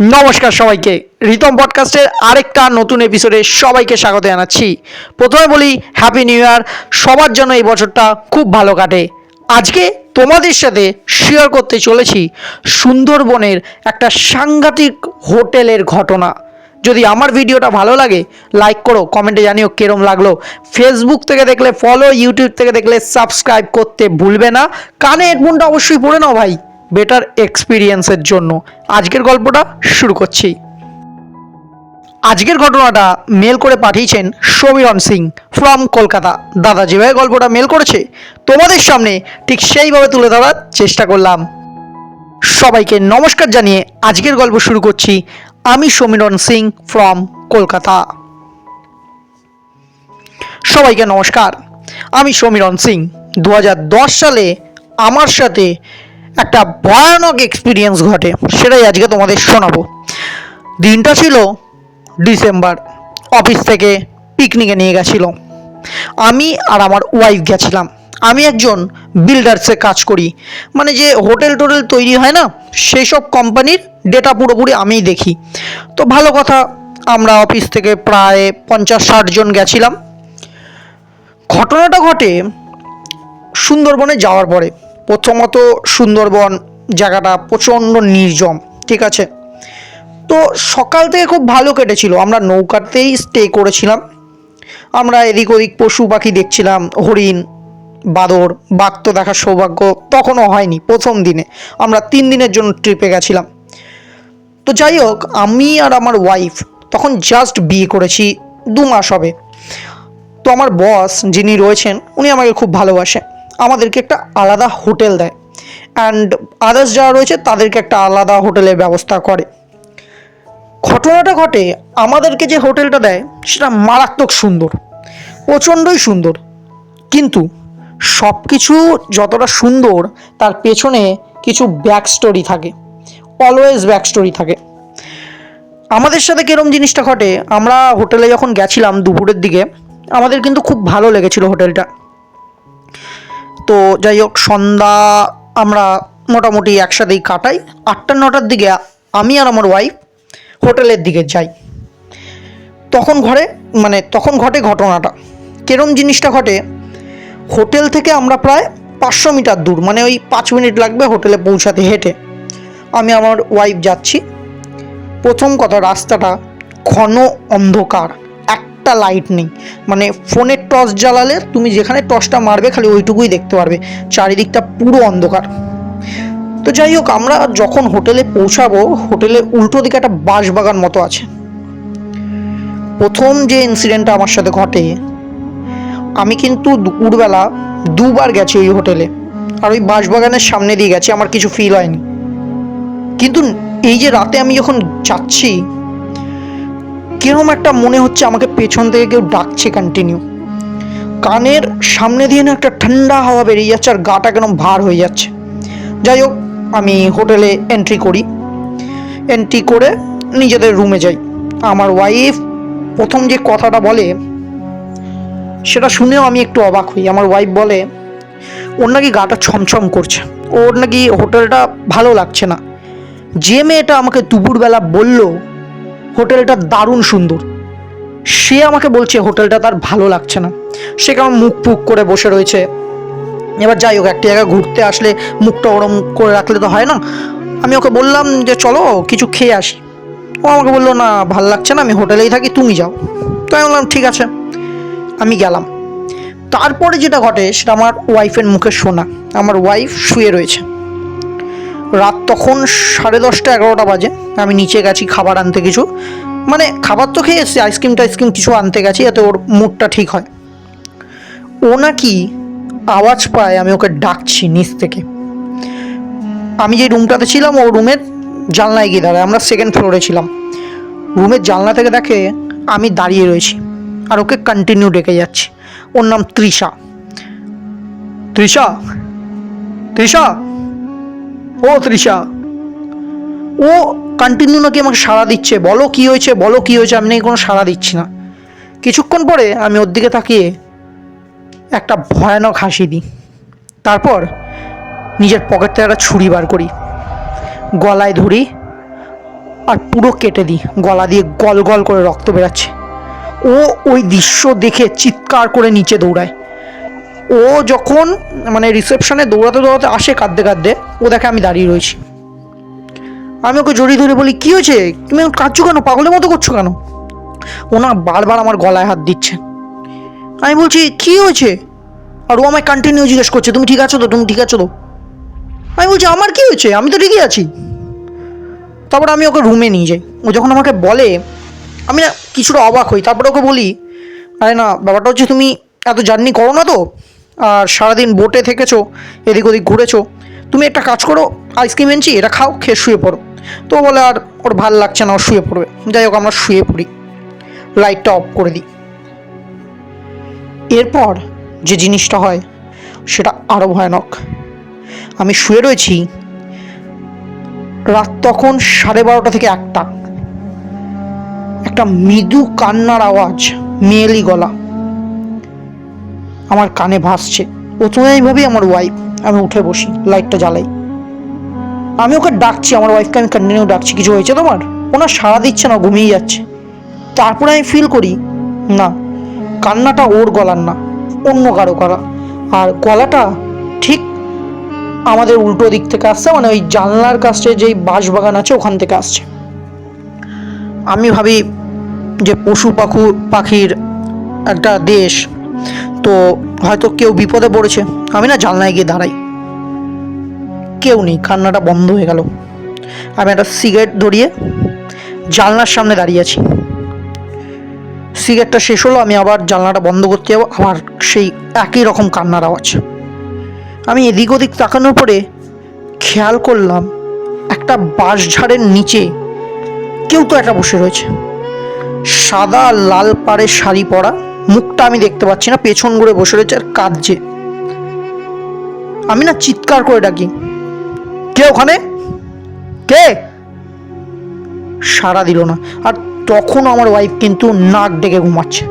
নমস্কার সবাইকে। রিতম পডকাস্টের আরেকটা নতুন এপিসোডে সবাইকে স্বাগত জানাচ্ছি। প্রথমে বলি হ্যাপি নিউ ইয়ার সবার জন্য এই বছরটা খুব ভালো কাটে। আজকে তোমাদের সাথে শেয়ার করতে চলেছি সুন্দরবনের একটা সাংঘাতিক হোটেলের ঘটনা। যদি আমার ভিডিওটা ভালো লাগে লাইক করো কমেন্টে জানিও কেরম লাগল। ফেসবুক থেকে দেখলে ফলো ইউটিউব থেকে দেখলে সাবস্ক্রাইব করতে ভুলবে না। কানে হেডফোনটা অবশ্যই পড়ে নাও ভাই। বেটার এক্সপিরিয়েন্সের জন্য আজকের গল্পটা শুরু করছি। আজকের ঘটনাটা মেল করে পাঠিয়েছেন সমীরণ সিং ফ্রম কলকাতা। দাদা যেভাবে গল্পটা মেল করেছে, তোমাদের সামনে ঠিক সেইভাবে তুলে ধরার চেষ্টা করলাম। সবাইকে নমস্কার জানিয়ে আজকের গল্প শুরু করছি। আমি সমীরণ সিং ফ্রম কলকাতা। সবাইকে নমস্কার। আমি সমীরণ সিং। দু হাজার দশ সালে আমার সাথে একটা ভয়ানক এক্সপিরিয়েন্স ঘটে, সেটাই আজকে তোমাদের শোনাবো। দিনটা ছিল ডিসেম্বর অফিস থেকে পিকনিকে নিয়ে গেছিল। আমি আর আমার ওয়াইফ গেছিলাম। আমি একজন বিল্ডার্সে কাজ করি। মানে যে হোটেল টোটেল তৈরি হয় না সেই সব কোম্পানির ডেটা পুরোপুরি আমিই দেখি। তো ভালো কথা, আমরা অফিস থেকে প্রায় পঞ্চাশ ষাট জন গেছিলাম। ঘটনাটা ঘটে সুন্দরবনে যাওয়ার পরে। প্রথমত সুন্দরবন জায়গাটা প্রচণ্ড নির্জম, ঠিক আছে? তো সকাল থেকে খুব ভালো কেটেছিল। আমরা নৌকাতেই স্টে করেছিলাম। আমরা এদিক ওদিক পশু পাখি দেখছিলাম, হরিণ, বাদর, বাঘ তো দেখার সৌভাগ্য তখনও হয়নি, প্রথম দিনে। আমরা তিন দিনের জন্য ট্রিপে গেছিলাম। তো যাই হোক, আমি আর আমার ওয়াইফ তখন জাস্ট বিয়ে করেছি দু মাস হবে। তো আমার বস যিনি রয়েছেন, উনি আমাকে খুব ভালোবাসে আমাদেরকে একটা আলাদা হোটেল দেয়। অ্যান্ড আদার্স যারা রয়েছে, তাদেরকে একটা আলাদা হোটেলের ব্যবস্থা করে। ঘটনাটা ঘটে, আমাদেরকে যে হোটেলটা দেয়, সেটা মারাত্মক সুন্দর। প্রচণ্ডই সুন্দর। কিন্তু সব কিছু যতটা সুন্দর, তার পেছনে কিছু ব্যাক স্টোরি থাকে। অলওয়েজ ব্যাক স্টোরি থাকে। আমাদের সাথে কিরম জিনিসটা ঘটে, আমরা হোটেলে যখন গেছিলাম দুপুরের দিকে, আমাদের কিন্তু খুব ভালো লেগেছিল হোটেলটা। তো যাই হোক, সন্ধ্যা আমরা মোটামুটি একসাথেই কাটাই। আটটা, নটার দিকে আমি আর আমার ওয়াইফ হোটেলের দিকে যাই। তখন ঘরে মানে তখন ঘটে ঘটনাটা। কেরম জিনিসটা ঘটে, হোটেল থেকে আমরা প্রায় পাঁচশো মিটার দূর মানে ওই পাঁচ মিনিট লাগবে হোটেলে পৌঁছাতে হেঁটে। আমি আমার ওয়াইফ যাচ্ছি। প্রথম কথা, রাস্তাটা ঘন অন্ধকার। একটা লাইট নেই। মানে ফোনের টর্চ জ্বালালে তুমি যেখানে টর্চটা মারবে খালি ওইটুকুই দেখতে পারবে। চারিদিকটা পুরো অন্ধকার। তো যাই হোক, আমরা যখন হোটেলে পৌঁছাবো, হোটেলের উল্টো দিকে একটা বাঁশবাগান মতো আছে। প্রথম যে ইনসিডেন্টটা আমার সাথে ঘটে, আমি কিন্তু দুপুরবেলা দুবার গেছি ওই হোটেলে। আর ওই বাঁশবাগানের সামনে দিয়ে গেছি, আমার কিছু ফিল হয়নি। কিন্তু এই যে রাতে আমি যখন যাচ্ছি কীরকম একটা মনে হচ্ছে আমাকে পেছন থেকে কেউ ডাকছে কন্টিনিউ কানের সামনে দিয়ে না একটা ঠান্ডা হাওয়া বেরিয়ে যাচ্ছে আর গাটা কেরম ভার হয়ে যাচ্ছে। যাই হোক, আমি হোটেলে এন্ট্রি করি। এন্ট্রি করে নিজেদের রুমে যাই। আমার ওয়াইফ প্রথম যে কথাটা বলে, সেটা শুনেও আমি একটু অবাক হই। আমার ওয়াইফ বলে, ওর নাকি গাটা ছমছম করছে। ওর নাকি হোটেলটা ভালো লাগছে না। যে মেয়েটা আমাকে দুপুরবেলা বলল হোটেলটা দারুণ সুন্দর। সে আমাকে বলছে, হোটেলটা তার ভালো লাগছে না। সে কেমন মুখ ফুক করে বসে রয়েছে। এবার যাই হোক, একটা জায়গায় ঘুরতে আসলে মুখটা ওরম করে রাখলে তো হয় না। আমি ওকে বললাম যে, চলো কিছু খেয়ে আসি। ও আমাকে বলল, না, ভালো লাগছে না, আমি হোটেলেই থাকি, তুমি যাও। তো আমি বললাম, ঠিক আছে। আমি গেলাম। তারপরে যেটা ঘটে, সেটা আমার ওয়াইফের মুখে শোনা। আমার ওয়াইফ শুয়ে রয়েছে। রাত তখন সাড়ে দশটা, এগারোটা বাজে। আমি নিচে গেছি, খাবার আনতে কিছু। মানে খাবার তো খেয়ে এসেছি আইসক্রিম টাইসক্রিম কিছু আনতে গেছি, যাতে ওর মুডটা ঠিক হয়। ও নাকি আওয়াজ পায়, আমি ওকে ডাকছি নিচ থেকে। আমি যে রুমটাতে ছিলাম, ও রুমের জানলায় গিয়ে দাঁড়ায়। আমরা সেকেন্ড ফ্লোরে ছিলাম। রুমের জানলা থেকে দেখে আমি দাঁড়িয়ে রয়েছি আর ওকে কন্টিনিউ ডেকে যাচ্ছি। ওর নাম তৃষা। তৃষা? তৃষা? ও তৃষা। ও কন্টিনিউ নাকি আমাকে সাড়া দিচ্ছে? বলো কি হয়েছে, বলো কি হয়েছে, আমি নাকি কোনো সাড়া দিচ্ছি না। কিছুক্ষণ পরে আমি ওর দিকে তাকিয়ে একটা ভয়ানক হাসি দিই। তারপর নিজের পকেট থেকে একটা ছুরি বার করি। গলায় ধরি আর পুরো কেটে দিই। গলা দিয়ে গল গল করে রক্ত বেরাচ্ছে। ও ওই দৃশ্য দেখে চিৎকার করে নিচে দৌড়ায়। ও যখন মানে রিসেপশনে দৌড়াতে দৌড়াতে আসে কাঁদতে কাঁদতে, ও দেখে আমি দাঁড়িয়ে রয়েছি। আমি ওকে জড়িয়ে ধরে বলি, কী হয়েছে? তুমি কাঁদছো কেন? পাগলের মতো করছ কেন? ও না বারবার আমার গলায় হাত দিচ্ছে। আমি বলছি, কী হয়েছে? আর ও আমায় কন্টিনিউ জিজ্ঞেস করছে, তুমি ঠিক আছো তো? তুমি ঠিক আছো তো? আমি বলছি, আমার কি হয়েছে? আমি তো ঠিকই আছি। তারপর আমি ওকে রুমে নিয়ে যাই। ও যখন আমাকে বলে, আমি না কিছুটা অবাক হই। তারপরে ওকে বলি, আরে না, ব্যাপারটা হচ্ছে তুমি এত জার্নি করো না তো? আর সারাদিন বোটে থেকেছো, এদিক ওদিক ঘুরেছো। তুমি একটা কাজ করো আইসক্রিম এনেছি, এটা খাও, খেয়ে শুয়ে পড়ো। তো বলে, আর ওর ভালো লাগছে না, ও শুয়ে পড়বে। যাই হোক, আমরা শুয়ে পড়ি। লাইটটা অফ করে দিই। এরপর যে জিনিসটা হয়, সেটা আরও ভয়ানক। আমি শুয়ে রয়েছি রাত তখন সাড়ে বারোটা থেকে একটা। একটা মৃদু কান্নার আওয়াজ, মেয়েলি গলা। আমার কানে ভাসছে। প্রথমে ভাবি আমার ওয়াইফ আমি উঠে বসি লাইটটা জ্বালাই। আমি ওকে ডাকছি, আমার ওয়াইফকে আমি কন্টিনিউ ডাকছি, কিছু হয়েছে তোমার? ওনার সাড়া দিচ্ছে না ঘুমিয়ে যাচ্ছে। তারপরে আমি ফিল করি, না, কান্নাটা ওর গলার না, অন্য কারও গলা। আর গলাটা ঠিক আমাদের উল্টো দিক থেকে আসছে মানে ওই জানলার কাছে যেই বাঁশবাগান আছে, ওখান থেকে আসছে। আমি ভাবি যে পশু পাখু, পাখির একটা দেশ তো হয়তো কেউ বিপদে পড়েছে। আমি না জানলায় গিয়ে দাঁড়াই। কেউ নেই, কান্নাটা বন্ধ হয়ে গেল। আমি একটা সিগারেট ধরিয়ে জানলার সামনে দাঁড়িয়ে আছি। সিগারেটটা শেষ হলো, আমি আবার জানলাটা বন্ধ করতে যাব, আবার সেই একই রকম কান্নার আওয়াজ। আমি এদিক ওদিক তাকানোর পরে খেয়াল করলাম, একটা বাঁশঝাড়ের নিচে কেউ তো একটা বসে রয়েছে। সাদা লাল পাড়ের শাড়ি পরা মুখটা আমি দেখতে পাচ্ছি না, পেছন ঘুরে বসে রয়েছে আর কাঁদছে। আমি না চিৎকার করে ডাকি। কে ওখানে? কে? সাড়া দিল না। আর তখন আমার ওয়াইফ কিন্তু নাক ডেকে ঘুমাচ্ছে।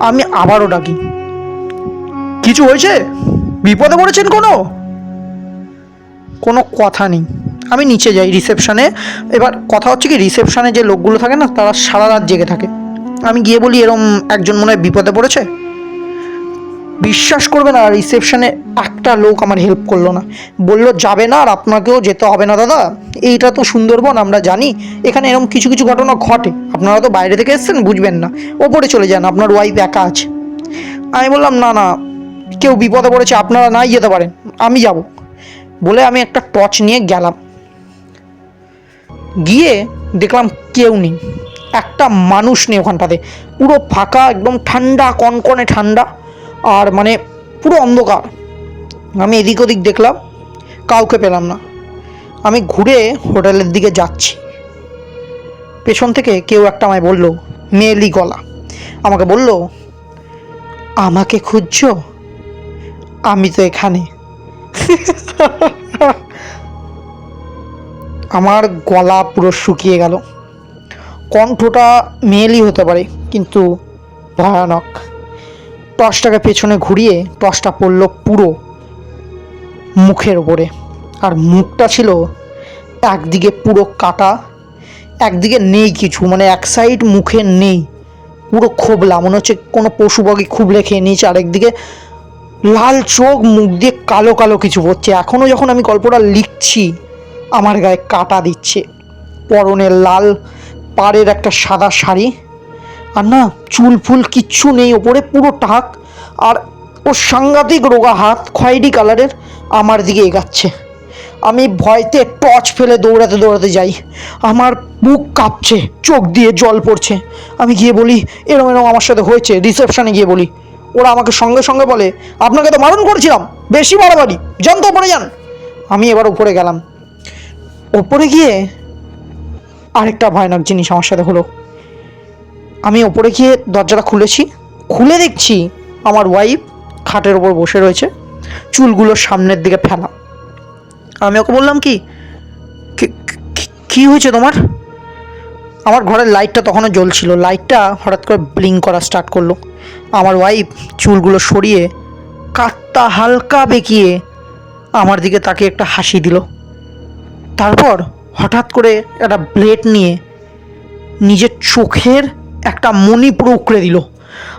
আমি আবারও ডাকি। কিছু হয়েছে? বিপদে পড়েছেন কোনো? কোনো কথা নেই। আমি নিচে যাই রিসেপশানে এবার কথা হচ্ছে কি রিসেপশানে যে লোকগুলো থাকে না, তারা সারা রাত জেগে থাকে। আমি গিয়ে বলি, এরম একজন মনে হয় বিপদে পড়েছে? বিশ্বাস করবে না রিসেপশনে একটা লোক আমার হেল্প করল না। বলল, যাবে না আর আপনাকেও যেতে হবে না, দাদা। এইটা তো সুন্দরবন, আমরা জানি। এখানে এরকম কিছু কিছু ঘটনা ঘটে। আপনারা তো বাইরে থেকে এসেছেন, বুঝবেন না। ওপরে চলে যান, আপনার ওয়াইফ একা আছে। আমি বললাম, না না, কেউ বিপদে পড়েছে, আপনারা নাই যেতে পারেন, আমি যাব। বলে আমি একটা টর্চ নিয়ে গেলাম। গিয়ে দেখলাম কেউ নেই। একটা মানুষ নেই ওখানটাতে। পুরো ফাঁকা, একদম ঠান্ডা, কনকনে ঠান্ডা, আর মানে পুরো অন্ধকার। আমি এদিক ওদিক দেখলাম, কাউকে পেলাম না। আমি ঘুরে হোটেলের দিকে যাচ্ছি। পেছন থেকে কেউ একটা আমায় বলল মেয়েলি গলা। আমাকে বলল, আমাকে খুঁজছো? আমি তো এখানে। আমার গলা পুরো শুকিয়ে গেল। কণ্ঠটা মেয়েলি হতে পারে, কিন্তু ভয়ানক। টর্চটাকে পেছনে ঘুরিয়ে টর্চটা পড়ল পুরো মুখের ওপরে। আর মুখটা ছিল একদিকে পুরো কাটা, একদিকে নেই কিছু মানে এক সাইড মুখে নেই। পুরো খোবলা, মনে হচ্ছে কোনো পশু পাখি খুবলে খেয়ে নিয়েছে আরেকদিকে লাল চোখ, মুখ দিয়ে কালো কালো কিছু পড়ছে। এখনও যখন আমি গল্পটা লিখছি, আমার গায়ে কাটা দিচ্ছে। পরনে লাল পাড়ের একটা সাদা শাড়ি। আর না, চুল ফুল কিচ্ছু নেই ওপরে, পুরো টাক। আর ওর সাংঘাতিক রোগা হাত, খয়েরি কালারের, আমার দিকে এগাচ্ছে। আমি ভয়তে টর্চ ফেলে দৌড়াতে দৌড়াতে যাই। আমার বুক কাঁপছে, চোখ দিয়ে জল পড়ছে। আমি গিয়ে বলি, এরম এরম আমার সাথে হয়েছে। রিসেপশনে গিয়ে বলি, ওরা আমাকে সঙ্গে সঙ্গে বলে, আপনাকে তো মারণ করেছিলাম, বেশি বাড়াবাড়ি যান তো ওপরে যান আমি এবার উপরে গেলাম। ওপরে গিয়ে আরেকটা ভয়ানক জিনিস আমার সাথে হলো। আমি ওপরে গিয়ে দরজাটা খুলেছি, খুলে দেখছি আমার ওয়াইফ খাটের ওপর বসে রয়েছে, চুলগুলো সামনের দিকে ফেলা। আমি ওকে বললাম কি, "কি- হয়েছে তোমার? আমার ঘরের লাইটটা তখনও জ্বলছিল লাইটটা হঠাৎ করে ব্লিং করা স্টার্ট করল। আমার ওয়াইফ চুলগুলো সরিয়ে কাটটা হালকা বেঁকিয়ে আমার দিকে তাকে একটা হাসি দিল। তারপর হঠাৎ করে একটা ব্লেড নিয়ে নিজের চোখের একটা মণি পুরো উকড়ে দিল।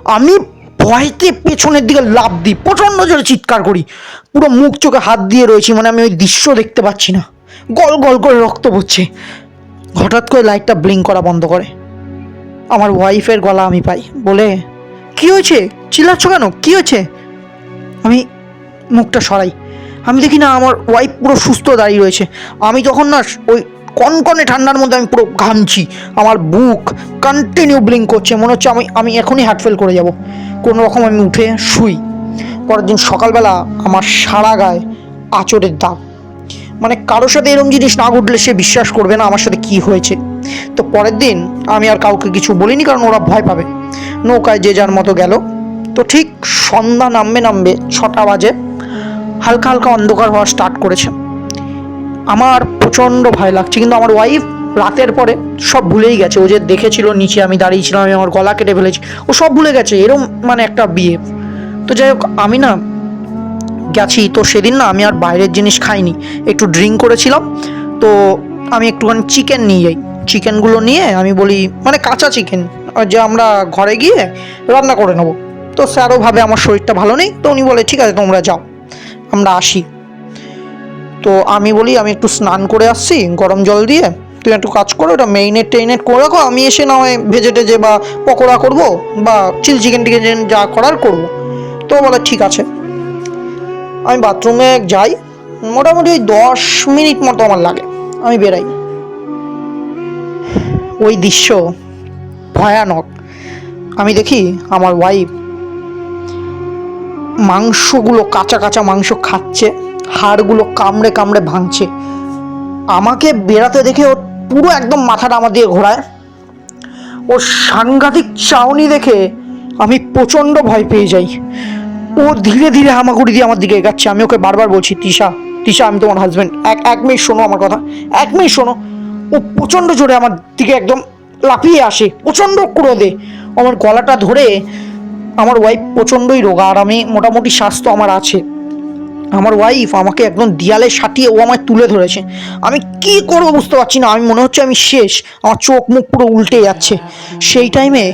আমি ভয়তে পেছনের দিকে লাফ দিই, প্রচণ্ড জোরে চিৎকার করি। পুরো মুখ চোখে হাত দিয়ে রয়েছি মানে আমি ওই দৃশ্য দেখতে পাচ্ছি না। গল গল করে রক্ত পড়ছে। হঠাৎ করে লাইটটা ব্লিঙ্ক করা বন্ধ করে। আমার ওয়াইফের গলা আমি পাই। বলে, কি হয়েছে? চিল্লাচ্ছ কেন? কি হয়েছে? আমি মুখটা সরাই। আমি দেখি না আমার ওয়াইফ পুরো সুস্থ দাঁড়িয়ে রয়েছে। আমি তখন না ওই কনকনে ঠান্ডার মধ্যে আমি পুরো ঘামছি, আমার বুক কন্টিনিউ ব্লিঙ্ক করছে, মনে হচ্ছে আমি আমি এখনই হার্ট ফেল করে যাব। কোনো রকম আমি উঠে শুই। পরের দিন সকালবেলা আমার সারা গায়ে আচরের দাগ। মানে কারোর সাথে এরকম জিনিস না ঘটলে সে বিশ্বাস করবে না আমার সাথে কি হয়েছে। তো পরের দিন আমি আর কাউকে কিছু বলিনি, কারণ ওরা ভয় পাবে। নৌকায় যে যার মতো গেল। তো ঠিক সন্ধ্যা নামবে নামবে ছটা বাজে। হালকা হালকা অন্ধকার হওয়া স্টার্ট করেছে। আমার প্রচণ্ড ভয় লাগছে, কিন্তু আমার ওয়াইফ রাতের পরে সব ভুলেই গেছে। ও যে দেখেছিল, নিচে আমি দাঁড়িয়েছিলাম আমি আমার গলা কেটে ফেলেছি, ও সব ভুলে গেছে। এরম মানে একটা বিয়ে তো যাই হোক, আমি না গেছি। তো সেদিন না আমি আর বাইরের জিনিস খাইনি। একটু ড্রিঙ্ক করেছিলাম। তো আমি একটুখানি চিকেন নিয়ে যাই। চিকেনগুলো নিয়ে আমি বলি মানে কাঁচা চিকেন যে আমরা ঘরে গিয়ে রান্না করে নেব। তো স্যারও ভাবে আমার শরীরটা ভালো নেই। তো উনি বলে, ঠিক আছে, তোমরা যাও। আমরা আসি। তো আমি বলি, আমি একটু স্নান করে আসছি, গরম জল দিয়ে। তুমি একটু কাজ করো ওটা মেরিনেট টেরিনেট করে রাখো। আমি এসে না হয় ভেজে টেজে বা পকোড়া করব বা চিল চিকেন টিকেন যা করার করব। তো বলে, ঠিক আছে। আমি বাথরুমে যাই। মোটামুটি ওই দশ মিনিট মতো আমার লাগে। আমি বেরাই। ওই দৃশ্য ভয়ানক। আমি দেখি আমার ওয়াইফ মাংসগুলো কাঁচা কাঁচা মাংস খাচ্ছে, হাড়গুলো কামড়ে কামড়ে ভাঙছে। আমাকে বেরাতে দেখে ওর পুরো একদম মাথাটা আমার দিয়ে ঘোরায়। ওর সাংঘাতিক চাউনি দেখে আমি প্রচণ্ড ভয় পেয়ে যাই। ও ধীরে ধীরে হামাগুড়ি দিয়ে আমার দিকে এগাচ্ছে। আমি ওকে বারবার বলছি, তিশা তিশা, আমি তোমার হাজব্যান্ড এক এক মিনিট শোনো আমার কথা। এক মিনিট শোনো। ও প্রচণ্ড জোরে আমার দিকে একদম লাফিয়ে আসে, প্রচণ্ড ক্রোধে। আমার গলাটা ধরে আমার ওয়াইফ প্রচণ্ডই রোগা আর আমি মোটামুটি স্বাস্থ্য আমার আছে। আমার ওয়াইফ আমাকে একদম দেয়ালে সাটিয়ে ও আমায় তুলে ধরেছে। আমি কি করব বুঝতে পারছি না, আমি মনে হচ্ছে আমি শেষ। আমার চোখ মুখ পুরো উল্টে যাচ্ছে। সেই টাইমে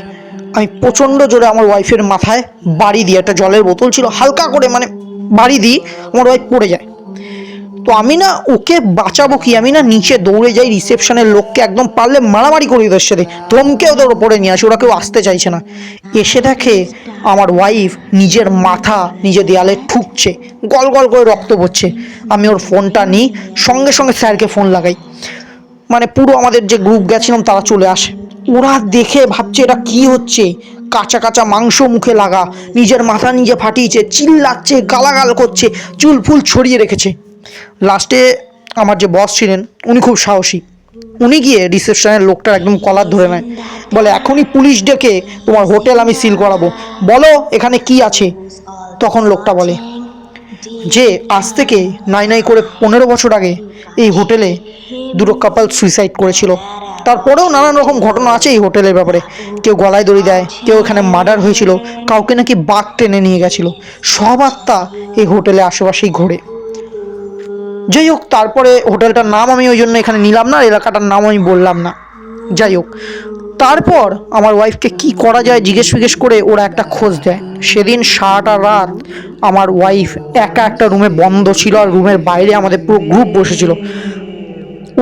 আমি প্রচণ্ড জোরে আমার ওয়াইফের মাথায় বাড়ি দিই। একটা জলের বোতল ছিল, হালকা করে মানে বাড়ি দিই, আমার ওয়াইফ পড়ে যায়। তো আমি না ওকে বাঁচাবো কি? আমি না নিচে দৌড়ে যাই রিসেপশনের লোককে একদম পারলে মারামারি করি ওদের সাথে। ধমকে ওদের ওপরে নিয়ে আসি, ওরা কেউ আসতে চাইছে না। এসে দেখে আমার ওয়াইফ নিজের মাথা নিজে দেয়ালে ঠুকছে, গল গল করে রক্ত পড়ছে। আমি ওর ফোনটা নিই, সঙ্গে সঙ্গে স্যারকে ফোন লাগাই। মানে পুরো আমাদের যে গ্রুপ গেছিলাম তারা চলে আসে। ওরা দেখে ভাবছে এটা কি হচ্ছে? কাঁচা কাঁচা মাংস মুখে লাগা, নিজের মাথা নিজে ফাটিয়েছে, চিল্লাচ্ছে, গালাগাল করছে, চুল ফুল ছড়িয়ে রেখেছে। লাস্টে আমার যে বস ছিলেন, উনি খুব সাহসী। উনি গিয়ে রিসেপশনের লোকটার একদম কলার ধরে নেয়। বলে, এখনই পুলিশ ডেকে তোমার হোটেল আমি সিল করাবো। বলো, এখানে কি আছে? তখন লোকটা বলে, যে, আজ থেকে নাই নাই করে পনেরো বছর আগে এই হোটেলে দুটো কাপাল সুইসাইড করেছিল। তারপরেও নানান রকম ঘটনা আছে এই হোটেলের ব্যাপারে। কেউ গলায় দড়ি দেয়, কেউ এখানে মার্ডার হয়েছিল, কাউকে নাকি বাঘ টেনে নিয়ে গেছিল। সব আত্মা এই হোটেলে আশেপাশেই ঘোরে। যাই হোক, তারপরে হোটেলটার নাম আমি ওই জন্য এখানে নিলাম না এলাকাটার নাম আমি বললাম না। যাই হোক, তারপর আমার ওয়াইফকে কি করা যায় জিজ্ঞেস ফিজ্ঞেস করে ওরা একটা খোঁজ দেয়। সেদিন সারাটা রাত আমার ওয়াইফ একা একটা রুমে বন্ধ ছিল আর রুমের বাইরে আমাদের পুরো গ্রুপ বসেছিল।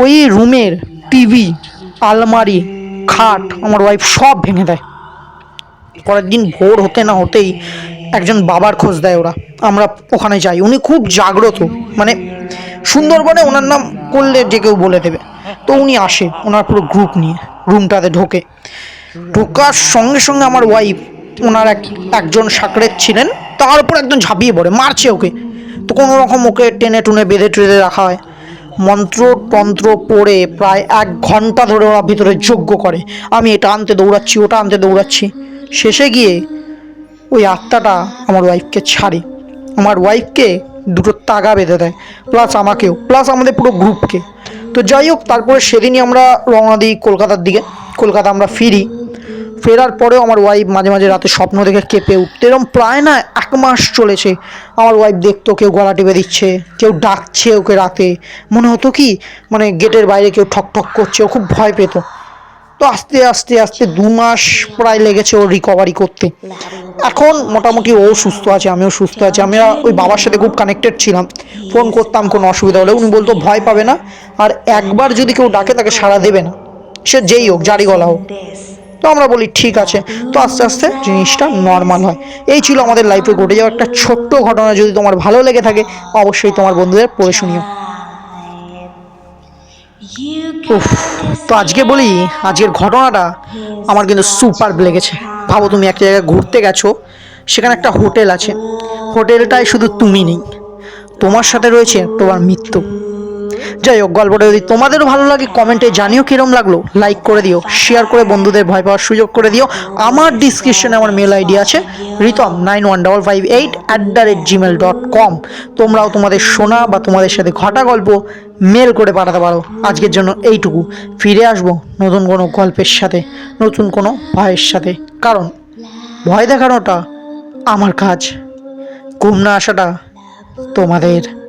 ওই রুমের টিভি আলমারি, খাট আমার ওয়াইফ সব ভেঙে দেয়। পরের দিন ভোর হতে না হতেই একজন বাবার খোঁজ দেয় ওরা। আমরা ওখানে যাই। উনি খুব জাগ্রত মানে সুন্দরবনে ওনার নাম করলে যে কেউ বলে দেবে। তো উনি আসে ওনার পুরো গ্রুপ নিয়ে রুমটাতে ঢোকে। ঢোকার সঙ্গে সঙ্গে আমার ওয়াইফ ওনার এক, একজন সাকরেত ছিলেন, তার উপর একদম ঝাঁপিয়ে পড়ে, মারছে ওকে। তো কোনো রকম ওকে টেনে টুনে, বেঁধে টেঁধে রাখা হয়। মন্ত্র তন্ত্র পড়ে প্রায় এক ঘণ্টা ধরে ওরা ভিতরে যজ্ঞ করে। আমি এটা আনতে দৌড়াচ্ছি, ওটা আনতে দৌড়াচ্ছি। শেষে গিয়ে ওই আত্মাটা আমার ওয়াইফকে ছাড়ে। আমার ওয়াইফকে দুটো তাগা বেঁধে দেয় প্লাস আমাকেও প্লাস আমাদের পুরো গ্রুপকে তো যাই হোক, তারপরে সেদিনই আমরা রওনা দিই কলকাতার দিকে। কলকাতা আমরা ফিরি। ফেরার পরেও আমার ওয়াইফ মাঝে মাঝে রাতে স্বপ্ন দেখে কেঁপে উঠতে। এরকম প্রায় না এক মাস চলেছে, আমার ওয়াইফ দেখতো, কেউ গলা টিপে দিচ্ছে, কেউ ডাকছে ওকে রাতে। মনে হতো কি মানে গেটের বাইরে কেউ ঠক ঠক করছে, ও খুব ভয় পেত। তো আস্তে আস্তে আস্তে দু মাস প্রায় লেগেছে ও রিকভারি করতে। এখন মোটামুটি ও সুস্থ আছে, আমিও সুস্থ আছি। আমরা ওই বাবার সাথে খুব কানেক্টেড ছিলাম। ফোন করতাম কোনো অসুবিধা হলে। উনি বলতো, ভয় পাবে না। আর একবার যদি কেউ ডাকে, তাকে সাড়া দেবে না। সে যেই হোক জারি গলা হোক। তো আমরা বলি, ঠিক আছে। তো আস্তে আস্তে জিনিসটা নর্মাল হয়। এই ছিল আমাদের লাইফে ঘটে যাওয়া একটা ছোট্ট ঘটনা। যদি তোমার ভালো লেগে থাকে, অবশ্যই তোমার বন্ধুদের পড়ে শুনিও। উফ, তো আজকে বলি, আজকের ঘটনাটা আমার কিন্তু সুপার লেগেছে। ভাবো তুমি একটা জায়গায় ঘুরতে গেছো, সেখানে একটা হোটেল আছে। হোটেলটায় শুধু তুমি নেই। তোমার সাথে রয়েছে তোমার মৃত্যু। যাই হোক, গল্পটা যদি তোমাদেরও ভালো লাগে, কমেন্টে জানিও কিরম লাগল। লাইক করে দিও শেয়ার করে বন্ধুদের ভয় পাওয়ার সুযোগ করে দিও। আমার ডিসক্রিপশনে আমার মেল আইডি আছে Ritam nine one double five eight at the rate Gmail dot com তোমরাও তোমাদের শোনা বা তোমাদের সাথে ঘটা গল্প মেল করে পাঠাতে পারো। আজকের জন্য এইটুকু। ফিরে আসব নতুন কোনো গল্পের সাথে, নতুন কোনো ভয়ের সাথে। কারণ ভয় দেখানোটা আমার কাজ। ঘুম না আসাটা তোমাদের